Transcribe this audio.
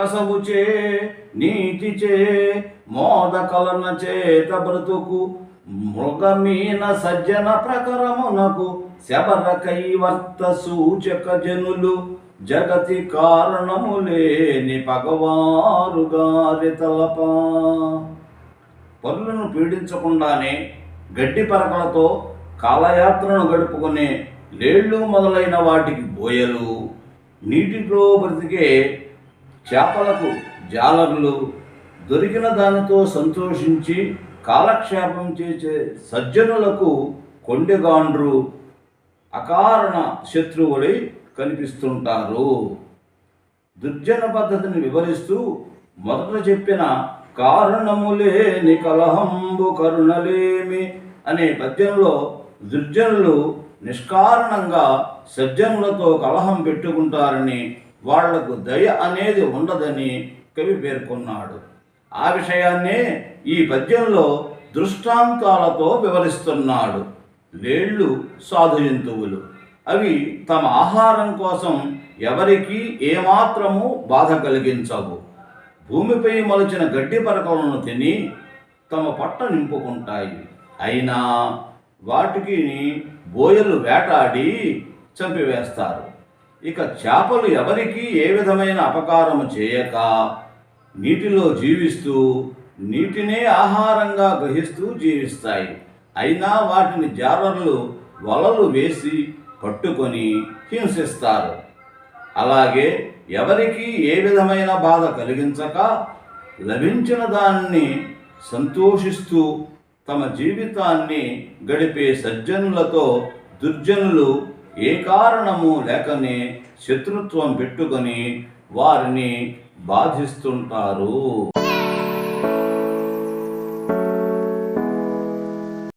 కసవుచే నీతిచే మోద కలన చేత బ్రతుకు మృగమీన సజ్జన ప్రకరమునకు శబర కైవర్త సూచక జనులు. జగతి కారణము లేని పగవారు గారి తలప. పనులను పీడించకుండానే గడ్డి పరకలతో కాలయాత్రను గడుపుకునే లేళ్ళు మొదలైన వాటికి బోయలు. నీటిలో బ్రతికే చేపలకు జాలర్లు దొరికిన దానితో సంతోషించి కాలక్షేపం చేసే సజ్జనులకు కొండెగాండ్రు అకారణ శత్రువులై కనిపిస్తుంటారు. దుర్జన పద్ధతిని వివరిస్తూ మొదట చెప్పిన కారణములేని కలహంబు కరుణలేమి అనే పద్యంలో దుర్జనులు నిష్కారణంగా సజ్జనులతో కలహం పెట్టుకుంటారని వాళ్ళకు దయ అనేది ఉండదని కవి పేర్కొన్నాడు. ఆ విషయాన్నే ఈ పద్యంలో దృష్టాంతాలతో వివరిస్తున్నాడు. లేళ్ళు సాధు జంతువులు అవి తమ ఆహారం కోసం ఎవరికీ ఏమాత్రము బాధ కలిగించవు. భూమిపై మొలిచిన గడ్డి పరకలను తిని తమ పట్ట నింపుకుంటాయి. అయినా వాటికి బోయలు వేటాడి చంపివేస్తారు. ఇక చేపలు ఎవరికి ఏ విధమైన అపకారము చేయక నీటిలో జీవిస్తూ నీటినే ఆహారంగా గ్రహిస్తూ జీవిస్తాయి. అయినా వాటిని జాలర్లు వలలు వేసి పట్టుకొని హింసిస్తారు. అలాగే ఎవరికి ఏ విధమైన బాధ కలిగించక లభించిన దాన్ని సంతోషిస్తూ తమ జీవితాన్ని గడిపే సజ్జనులతో దుర్జనులు ఏ కారణము లేకనే శత్రుత్వం పెట్టుకొని వారిని బాధిస్తుంటారు.